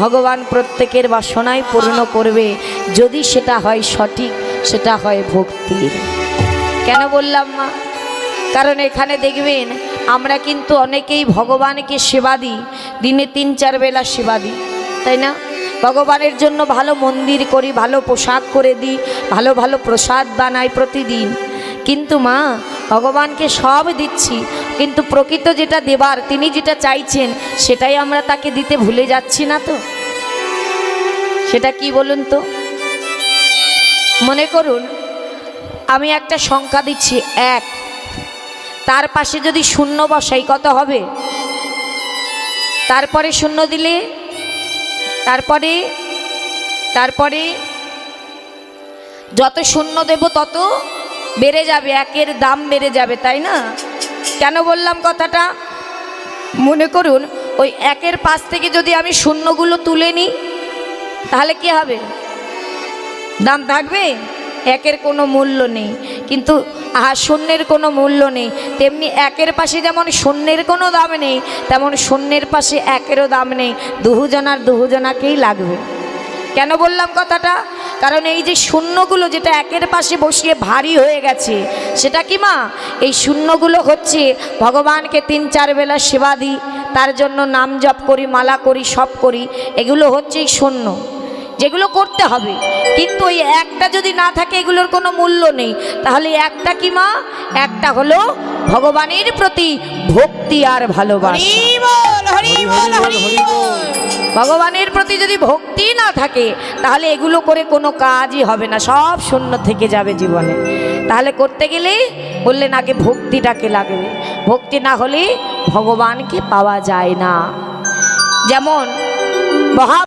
ভগবান প্রত্যেকের বাসনায় পূর্ণ করবে। যদি সেটা হয় সঠিক, সেটা হয় ভক্তির কেন বললাম মা? কারণ এখানে দেখবেন, আমরা কিন্তু অনেকেই ভগবানকে সেবা দিই, দিনে তিন, চার বেলা সেবা দিই, তাই না? ভগবানের জন্য ভালো মন্দির করি, ভালো পোশাক করে দিই, ভালো ভালো প্রসাদ বানাই প্রতিদিন। কিন্তু মা, ভগবানকে সব দিচ্ছি কিন্তু প্রকৃত যেটা দেবার, তিনি যেটা চাইছেন, সেটাই আমরা তাকে দিতে ভুলে যাচ্ছি না তো? সেটা কি বলুন তো? মনে করুন, আমি একটা সংখ্যা দিচ্ছি, এক। তার পাশে যদি শূন্য বসাই, কত হবে? তারপরে শূন্য দিলে, তারপরে তারপরে যত শূন্য দেব, তত বেড়ে যাবে, একের দাম বেড়ে যাবে, তাই না? কেন বললাম কথাটা? মনে করুন, ওই একের পাশ থেকে যদি আমি শূন্যগুলো তুলে নিই, তাহলে কি হবে? দাম থাকবে? একের কোনো মূল্য নেই। কিন্তু, আহা, শূন্যের কোনো মূল্য নেই। তেমনি একের পাশে যেমন শূন্যের কোনো দাম নেই, তেমন শূন্যের পাশে একেরও দাম নেই। দুহুজনার দুহুজনাকেই লাগবে। কেন বললাম কথাটা? কারণ এই যে শূন্যগুলো যেটা একের পাশে বসিয়ে ভারী হয়ে গেছে, সেটা কি মা? এই শূন্যগুলো হচ্ছে ভগবানকে তিন চার বেলা সেবা দিই, তার জন্য নাম জপ করি, মালা করি, সব করি, এগুলো হচ্ছে এই শূন্য। যেগুলো করতে হবে। কিন্তু ওই একটা যদি না থাকে, এগুলোর কোনো মূল্য নেই। তাহলে একটা কি মা? একটা হলো ভগবানের প্রতি ভক্তি আর ভালোবাসা। ভগবানের প্রতি যদি ভক্তি না থাকে, তাহলে এগুলো করে কোনো কাজই হবে না, সব শূন্য থেকে যাবে জীবনে। তাহলে করতে গেলে বললেন, আগে ভক্তিটাকে লাগবে। ভক্তি না হলে ভগবানকে পাওয়া যায় না। যেমন মহা